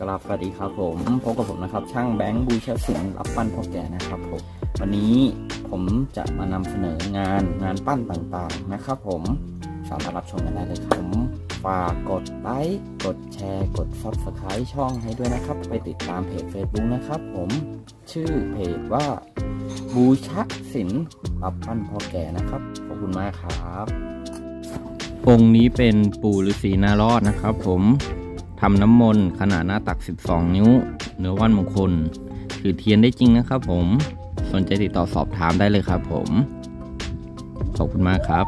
ครับสวัสดีครับผมพบกับผมนะครับ ช่างแบงค์บูชาสินรับปั้นพ่อแก่นะครับผมวันนี้ผมจะมานำเสนองานงานปั้นต่างๆนะครับ ผมสามารถรับชมกันได้เลยครับผมฝากกดไลค์กดแชร์ กด Subscribe ช่องให้ด้วยนะครับ ไปติดตามเพจ Facebook นะครับ ผมชื่อเพจว่า บูชาสินรับปั้นพ่อแก่นะครับขอบคุณมากครับองค์นี้เป็นปู่ฤาษีนารอดนะครับ ผม ทำน้ำมนต์ขนาดหน้าตัก 12 นิ้ว เนื้อว่านมงคล ถือเทียนได้จริงนะครับผม สนใจติดต่อสอบถามได้เลยครับผม ขอบคุณมากครับ